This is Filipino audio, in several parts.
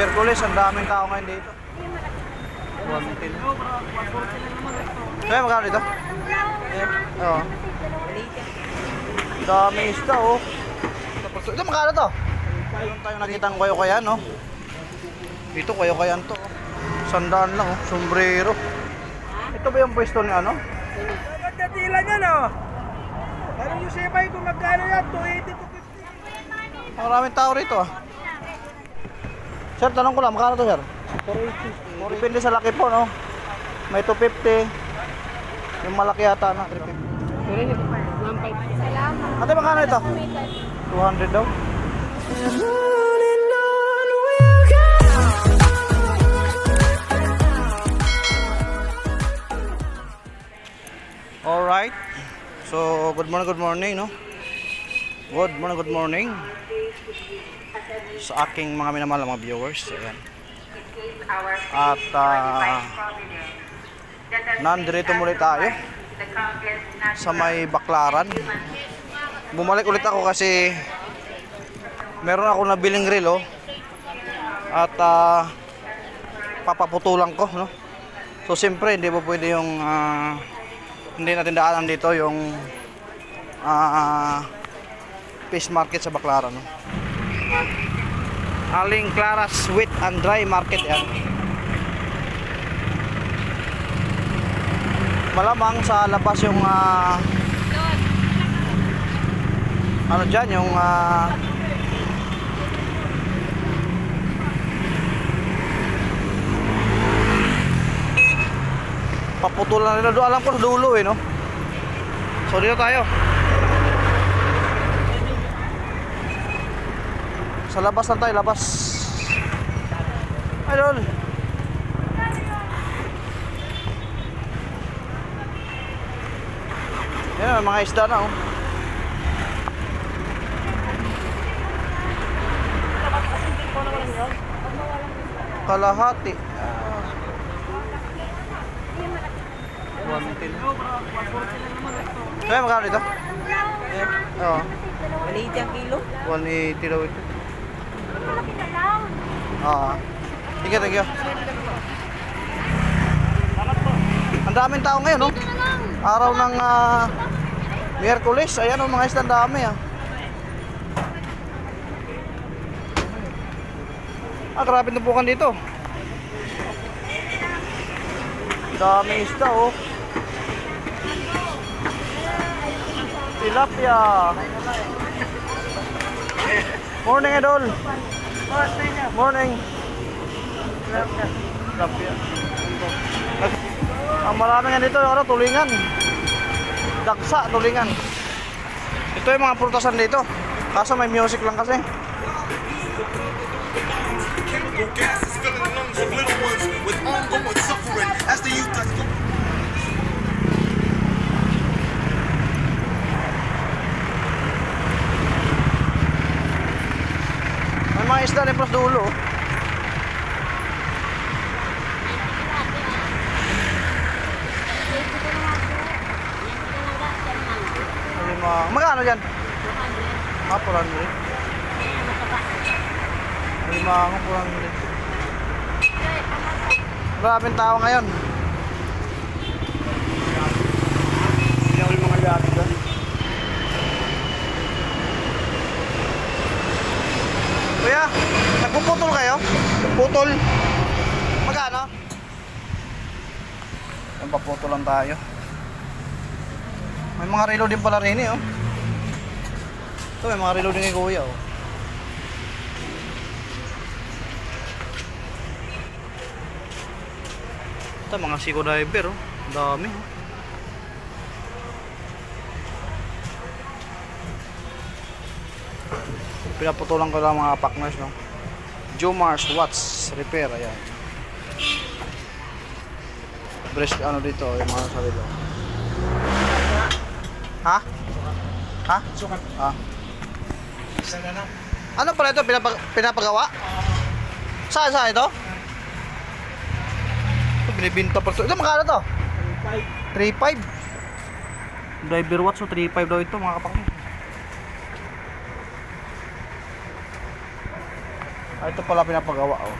Miyerkules, ang daming tao ngayon dito. 110. Kaya magkano dito? Oo. Dami isda oh. Ito magkano to? Meron tayo nakitang kayo kaya no? Ito kayo kaya to. oh. Sandaan lang oh, sombrero. Ito ba yung pwesto ni ano? Magkatila niya no? Ano yung sipay kung magkano yan? 280 to 50. Maraming tao rito ah. Sir, tanong ko lang, magkano to sir? 480. Depende sa laki po, no? May 250. Yung malaki yata na, 350. Ate, magkano ito? 200 daw. Alright. So, good morning, good morning, no? Good morning, good morning. Sa aking mga minamahal na mga viewers. Ayan. At uh, nandito muli tayo sa may baklaran. Bumalik ulit ako kasi meron ako nabiling relo at ah, papaputulan ko no. So siyempre hindi po pwede yung ah, hindi natin daanan dito yung ah, fish market sa Baklaran no. Aling Clara Sweet and Dry Market yan. Malamang sa labas yung ah, ano dyan yung ah, paputulan nila doon. Alam ko sa dulo eh no? So dito tayo sa labas lang tayo labas lol yan mga isda na oh kalahati ah. 110 kaya magkano dito? oo Maliit yung kilo. 180 daw ito Oo. Thank you, thank you. Ang daming tao ngayon, no? Araw ng ah, Miyerkules. Ayan, oh, mga isda, ang dami, ah. Ah, grabe tumpukan dito. Dami isda, oh. Tilapia. Morning, Idol. Morning. Tilapia. Ang marami nga dito, ano, tulingan. Dagsa, tulingan. Ito yung mga prutasan dito. Kaso may music lang kasi. Mga isda rin plus dulo. Lima. Magkano dyan? Ah, pulan mo rin. Lima ako pulan mo rin. Maraming tao ngayon. Hindi ako yung mga yati doon. Kuya, nagpuputol kayo? Putol? Magkano? Yan, paputol lang tayo. May mga relo din pala rin eh, oh. Ito, may mga relo din kay kuya, oh. Ito, mga siko diver, oh. Ang dami, oh. Pinaputulan ko lang mga partners, no. Jomars Watts Repair, ayan. Breast, ano dito, yung mga sa relo. Ha? Ha? Sukat. Ah. Isa na. Ano pala ito? Pinapag pinapagawa? Saan saan ito? Ito binibinta pa ito. Ito magkano to? 3.5 Driver watch so 3.5 daw ito mga kapatid Ah, ito pala pinapagawa, oh.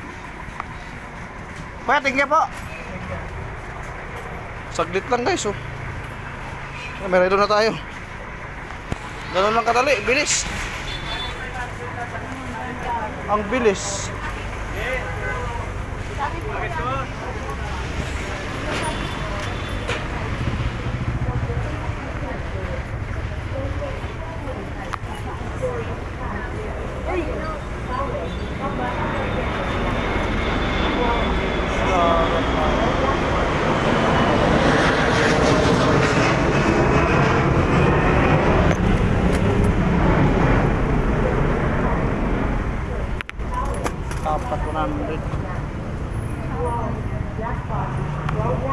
Kuya, tingnan po. Saglit lang guys, oh. May rider na tayo. Ganun lang kadali, bilis. Ang bilis.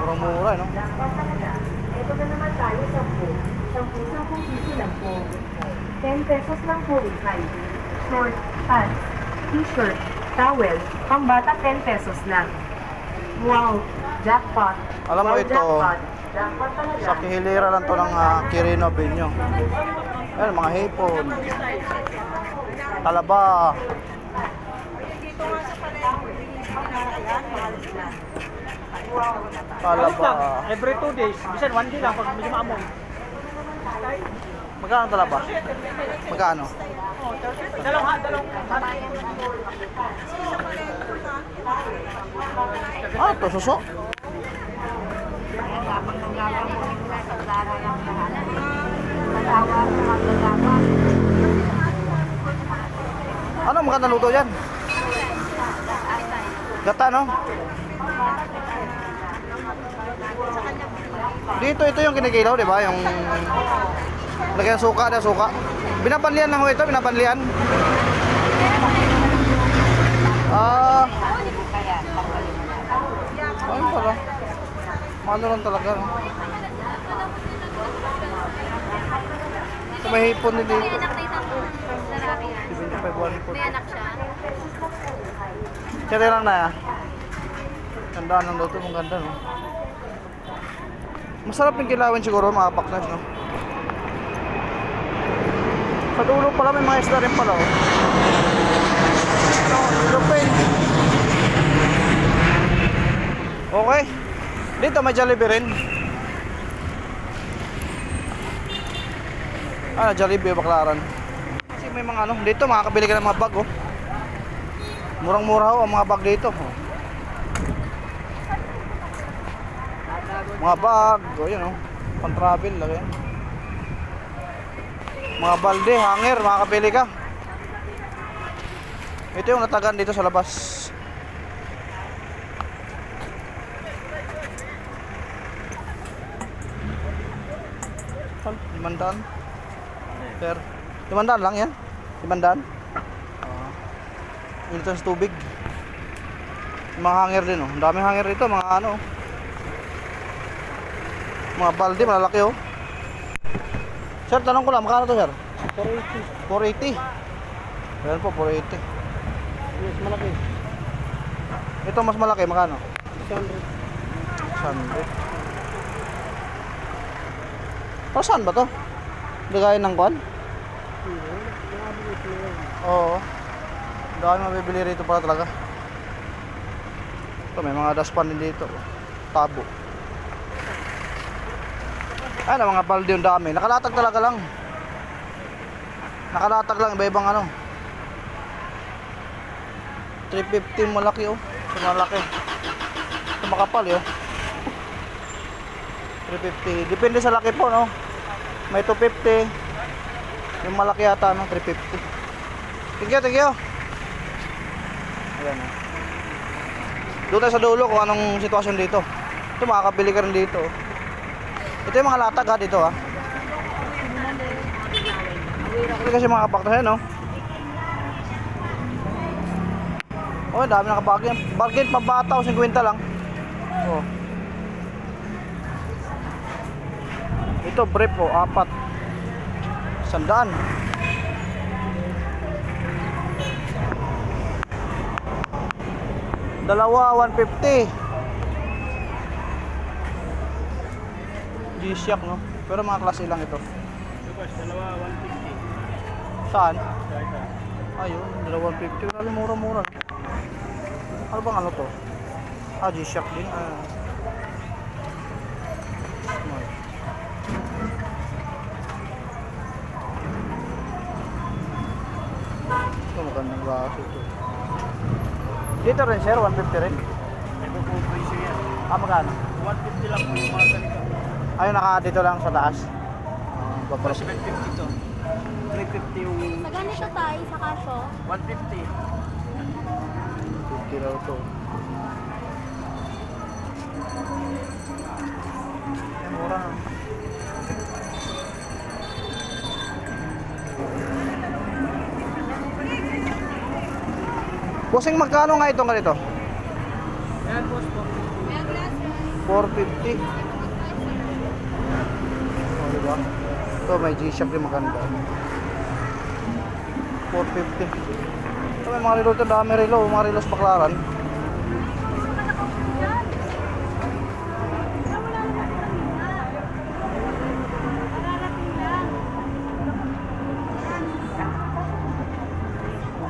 Murang-mura, no? Ito na naman tayo, 10. 10, 10 piso lang po. 10 pesos lang po, ikay. Short, pants, t-shirt, towel, pambata 10 pesos lang. Wow, jackpot. Alam mo wow, ito, jackpot. Jackpot talaga. Sa kihilira lang to ng uh, Kirino Benyo. Ayan, mga hipon. Talaba. Talaba. Every two days, bisan one day lang pag medyo maamon. Magkano ang talaba? Magkano? Dalawang ha, dalawang Ah, to suso. Ano maganda luto yan? Gata, no? Dito, ito yung kinikilaw, di ba? Yung lagyan suka na suka. Binapanlian lang ho ito, binapanlian. Ah. Ayun pala. Mahal lang talaga. Sa may hipon dito. Na yan. 75 one hipon. May anak siya. Kaya lang na ya. Ganda ng luto, ang ganda no. Masarap yung kilawin siguro mga paknas no. Sa dulo pala may mga isda rin pala oh. Ano, lupin. Okay. Dito may Jollibee rin. Ah, Jollibee, Baklaran. Kasi may mga ano, dito makakabili ka ng mga bag oh. Murang-mura ho ang mga bag dito. oh. Mga bag, o yun o. Pang travel lang yan. Mga balde, hanger, makakabili ka. Ito yung natagan dito sa labas. Limandaan. Per. Limandaan lang yan. Limandaan. Ah. Ito sa tubig. Mga hanger din oh. Ang daming hanger dito, mga ano. oh. Mga balde, malalaki oh. Sir, tanong ko lang, magkano to sir? 480. 480. Ayan po, 480. Yes, malaki. Ito mas malaki, magkano? 600. 100. Para saan ba to? Lagayan ng kwan? Oo. Dami mabibili rito pala talaga. Ito, may mga daspan din dito. Tabo. Ano, mga balde yung dami. Nakalatag talaga lang. Nakalatag lang, iba-ibang ano. 350 malaki oh. Malaki. Makapal yun. 350. Depende sa laki po, no? May 250. Yung malaki yata, no? 350. Thank you, thank you. Ayan, oh. Doon sa dulo kung anong sitwasyon dito. Ito, makakabili ka rin dito. Oh. Ito yung mga latag, ha, dito, ha. Ito kasi mga kapakta no? Oh, dami nakabagin. Bargain pambata o 50 lang. Oh. Ito brief po, apat. Sandaan. Dalawa, 150. G-Shock, no? Pero mga klase lang ito. Dalawa, 150. Saan? Ayun, dalawa 150. Grabe, mura-mura. Ano bang ano to? Ah, G-Shock din. Ah. Ito magandang baso ito. Dito rin sir, 150 rin. Ito po presyo yan. Ah, magkano? 150 lang po yung mga ganito. Ayun, naka dito lang sa taas. Plus papalas. 750 to. 350 yung Sa ganito tayo, sa kasyo, 150. 50 raw to. Mura. Bossing, magkano nga itong ganito? Ayan boss po. 450. Oh, diba? Ito, may G-Shock din maganda. 450. Ito, may mga relo ito. Dami relo. Mga relo sa baklaran.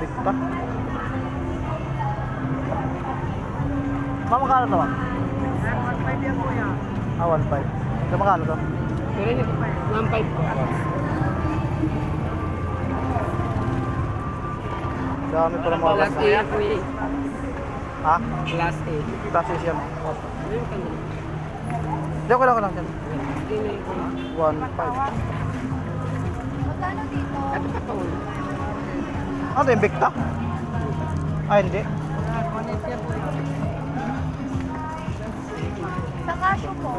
Bigta. Mama, magkano ito, ma'am? 150 yan yan. Ah, 1.5. Ito magkano to? Pero yun, 150 po. Dami pa ng mga Class A yan po eh. Ha? Class A. Class A siya. Ano yung? Hindi, okay lang, okay lang. dyan. Hindi na yung 1.5. magkano dito? Ito pa pa ulo. Ano yung Victa? Ah, hindi. Sa kasyo po,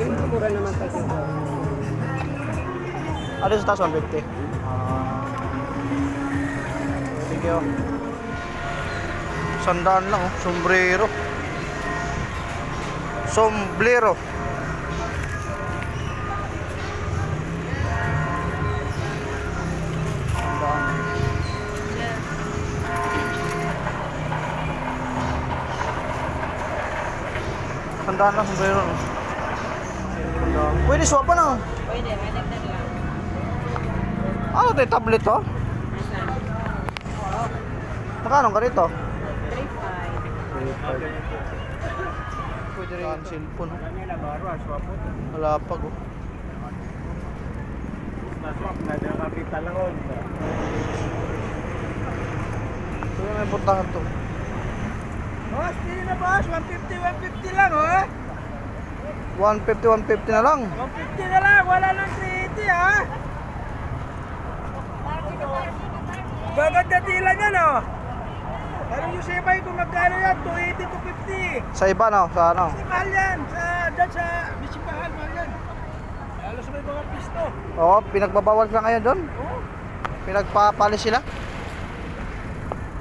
Yung mura naman kasi ito. Ano sa taas? 150. Thank you. Sandaan lang, oh. Sombrero. Sombrero. Sandaan lang, sombrero. no? Pwede swap pa na. Pwede, may dagdag lang. Ano ito? Tablet to? Magkano ka rito? 3.5. Pwede rin yung cellphone. Wala pa oh. Na-swap na, nakakita lang oh. Ito may puntahan to. Boss, hindi na boss. 150, 150 lang oh. 150, 150 na lang. 150 na lang, wala nang 380 ha. Bagad na tila yan oh. Ano yung sipay kung magkano yan? 280 to 50. Sa iba no? Sa ano? Kasi mahal yan. Sa, dyan sa Bisipahan, mahal yan. Lalo sa may mga pisto. Oo, pinagbabawal ka ngayon doon. Oo. Pinagpapalis sila.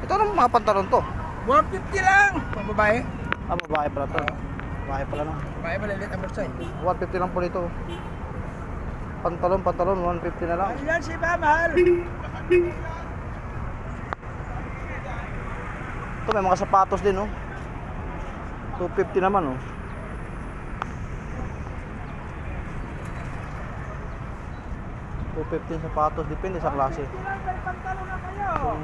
Ito ng mga pantalon to. 150 lang. Pang babae? Ah, babae pala to. Babae pala no. Babae malilit ang borsay. 150 lang po dito. Pantalon, pantalon, 150 na lang. Mahal yan, sipa, mahal. Ito may mga sapatos din, oh. 250 naman, oh. Two fifty yung sapatos, depende sa klase. Kung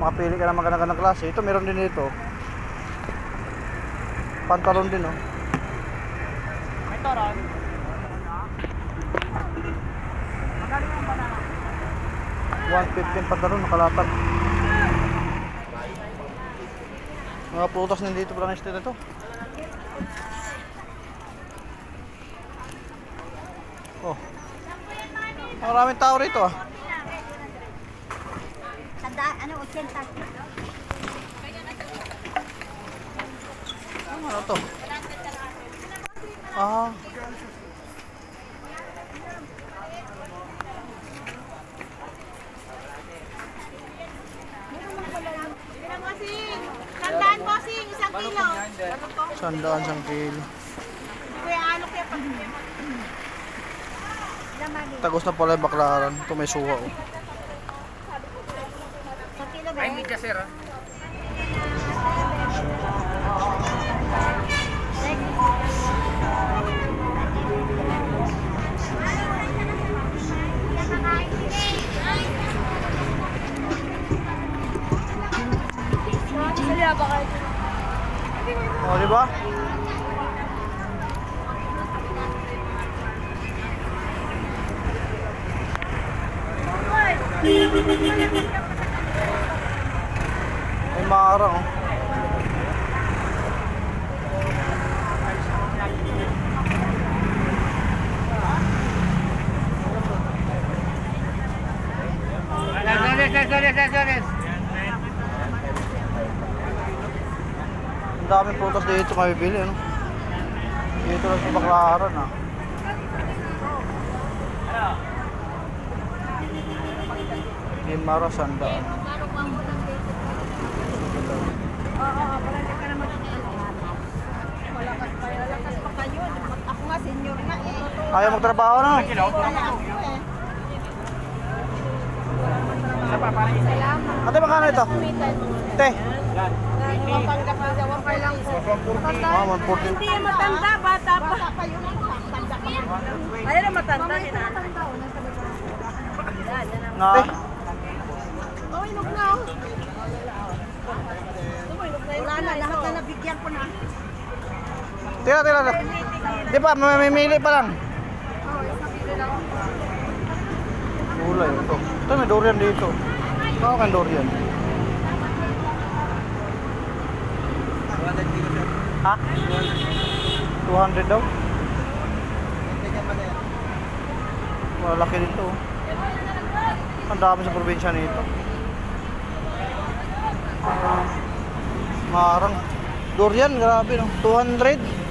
makapili ka ng magandang klase, ito meron din dito. Pantalon din, oh. May toron. Magkano yung banana? 150 yung pantalon, nakalatag. Mga prutas din dito pala ng estate ito. Oh. Maraming tao rito ah. tanda, ano, 80. Ano to? Ah. Tandaan po, sing, isang kilo. Sandaan sang kilo. Kuya, ano kaya pag... Tagos na pala yung baklaran. Ito may suha oh. Sa kilo ba? Ay, media sir ah. Di ba? Ay, mara oh. Ang daming prutas dito mabibili, ano? Dito lang sa Baklaran, ah. Ginmara, sandaan. Ayaw magtrabaho na. Ate, magkano ito? Te. Mapanggap na daw pa lang po. Ah, 140. Hindi yan matanda, bata pa. Bata pa yun. Ayun na matanda. Na. Oh, inog na oh. Wala na, lahat na nabigyan ko na. Tira, tira, tira. Di pa, mamimili pa lang. Gulay ito. Ito may durian dito. Baka kang durian. Ha? 200 daw? Malaki dito. Ang dami sa probinsya nito. Marang. Durian, grabe no. 200.